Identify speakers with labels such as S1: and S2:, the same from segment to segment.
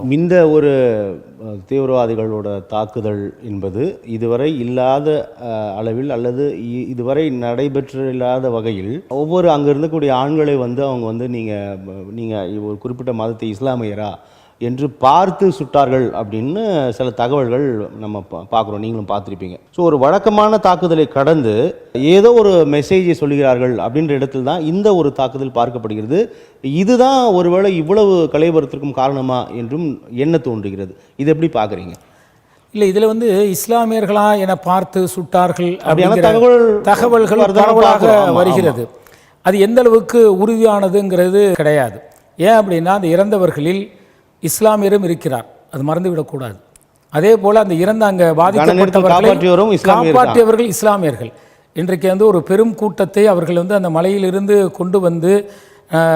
S1: மாட்டோம்
S2: இந்த ஒரு தீவிரவாதிகளோட தாக்குதல் என்பது இதுவரை இல்லாத அளவில் அல்லது இ- இதுவரை நடைபெற்றில்லாத வகையில் ஒவ்வொரு அங்கே இருந்தக்கூடிய ஆண்களை வந்து அவங்க வந்து நீங்கள் நீங்கள் ஒரு குறிப்பிட்ட மதத்தை இஸ்லாமியரா என்று பார்த்து சுட்டார்கள் அப்படின்னு சில தகவல்கள் நம்ம பார்க்குறோம். நீங்களும் பார்த்துருப்பீங்க. ஸோ ஒரு வழக்கமான தாக்குதலை கடந்து ஏதோ ஒரு மெசேஜை சொல்கிறார்கள் அப்படின்ற இடத்தில் தான் இந்த ஒரு தாக்குதல் பார்க்கப்படுகிறது. இதுதான் ஒருவேளை இவ்வளவு கலைபரத்திற்கும் காரணமா என்றும் எண்ண தோன்றுகிறது? இது எப்படி பார்க்குறீங்க?
S1: இல்லை இதில் வந்து இஸ்லாமியர்களா என பார்த்து சுட்டார்கள்
S2: அப்படியான தகவல்
S1: தகவல்கள் பரவலாக வருகிறது. அது எந்த அளவுக்கு உறுதியானதுங்கிறது கிடையாது. ஏன் அப்படின்னா அந்த இறந்தவர்களில் இஸ்லாமியரும் இருக்கிறார். அது மறந்துவிடக்கூடாது. அதே போல அந்த இறந்த அங்க பாதிக்கப்பட்டவர்களை. காப்பாற்றியவர்கள் இஸ்லாமியர்கள். இன்றைக்கு வந்து ஒரு பெரும் கூட்டத்தை அவர்கள் வந்து அந்த மலையிலிருந்து கொண்டு வந்து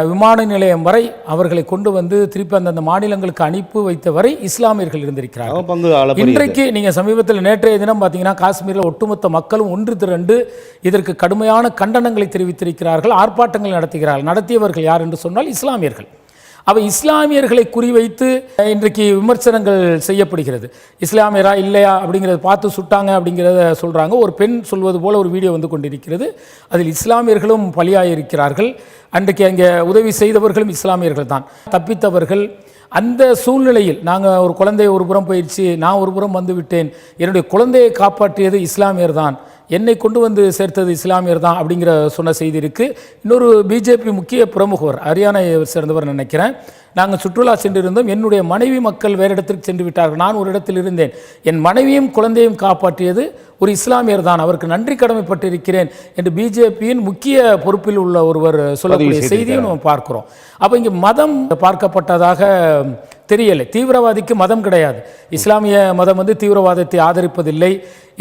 S1: விமான நிலையம் வரை அவர்களை கொண்டு வந்து திருப்பி அந்தந்த மாநிலங்களுக்கு அனுப்பி வைத்த வரை இஸ்லாமியர்கள் இருந்திருக்கிறார்கள். இன்றைக்கு நீங்க சமீபத்தில் நேற்றைய தினம் பார்த்தீங்கன்னா காஷ்மீரில் ஒட்டுமொத்த மக்களும் ஒன்று திரண்டு இதற்கு கடுமையான கண்டனங்களை தெரிவித்திருக்கிறார்கள் ஆர்ப்பாட்டங்கள் நடத்துகிறார்கள். நடத்தியவர்கள் யார் என்று சொன்னால் இஸ்லாமியர்கள். அவை இஸ்லாமியர்களை குறிவைத்து இன்றைக்கு விமர்சனங்கள் செய்யப்படுகிறது. இஸ்லாமியரா இல்லையா அப்படிங்கிறத பார்த்து சுட்டாங்க அப்படிங்கிறத சொல்கிறாங்க ஒரு பெண் சொல்வது போல் ஒரு வீடியோ வந்து கொண்டிருக்கிறது. அதில் இஸ்லாமியர்களும் பலியாயிருக்கிறார்கள். அன்றைக்கு அங்கே உதவி செய்தவர்களும் இஸ்லாமியர்கள் தான். தப்பித்தவர்கள். அந்த சூழ்நிலையில் நாங்கள் ஒரு குழந்தை ஒரு புறம் போயிடுச்சு நான் ஒரு புறம் வந்து விட்டேன். என்னுடைய குழந்தையை காப்பாற்றியது இஸ்லாமியர் தான். என்னை கொண்டு வந்து சேர்த்தது இஸ்லாமியர் தான் அப்படிங்கிற சொன்ன செய்தி இருக்கு. இன்னொரு பிஜேபி முக்கிய பிரமுகர் ஹரியானாவை சேர்ந்தவர் நினைக்கிறேன். நாங்கள் சுற்றுலா சென்றிருந்தோம். என்னுடைய மனைவி மக்கள் வேறு இடத்திற்கு சென்று விட்டார்கள். நான் ஒரு இடத்தில் இருந்தேன். என் மனைவியும் குழந்தையும் காப்பாற்றியது ஒரு இஸ்லாமியர் தான். அவருக்கு நன்றி கடமைப்பட்டிருக்கிறேன் என்று பிஜேபியின் முக்கிய பொறுப்பில் உள்ள ஒருவர் சொல்லக்கூடிய செய்தியும் நம்ம பார்க்கிறோம். அப்போ இங்கே மதம் பார்க்கப்பட்டதாக தெரியலை. தீவிரவாதிக்கு மதம் கிடையாது. இஸ்லாமிய மதம் வந்து தீவிரவாதத்தை ஆதரிப்பதில்லை.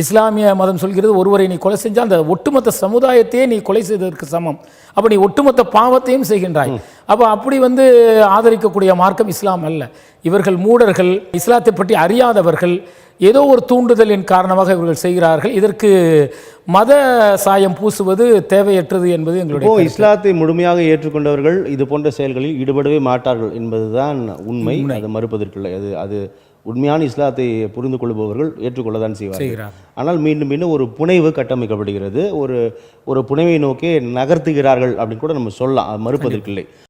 S1: இஸ்லாமிய மதம் சொல்கிறது ஒருவரை நீ கொலை செஞ்சால் அந்த ஒட்டுமொத்த சமுதாயத்தையே நீ கொலை செய்ததற்கு சமம். அப்போ நீ ஒட்டுமொத்த பாவத்தையும் செய்கின்றாய். அப்போ அப்படி வந்து ஆதரிக்கக்கூடிய மார்க்கம் இஸ்லாம் அல்ல. இவர்கள் மூடர்கள் இஸ்லாத்தை பற்றி அறியாதவர்கள் ஏதோ ஒரு தூண்டுதலின் காரணமாக இவர்கள் செய்கிறார்கள். இதற்கு மத சாயம் பூசுவது தேவையற்றது என்பது எங்களுடைய
S2: இஸ்லாத்தை முழுமையாக ஏற்றுக்கொண்டவர்கள் இது போன்ற செயல்களில் ஈடுபடவே மாட்டார்கள் என்பதுதான் உண்மை. அது மறுப்பதற்கில்லை அது அது உண்மையான இஸ்லாத்தை புரிந்து கொள்பவர்கள் ஏற்றுக்கொள்ளதான் செய்வார்கள். ஆனால் மீண்டும் மீண்டும் ஒரு புனைவு கட்டமைக்கப்படுகிறது. ஒரு ஒரு புனைவை நோக்கி நகர்த்துகிறார்கள் அப்படின்னு கூட நம்ம சொல்லலாம். மறுப்பதற்கில்லை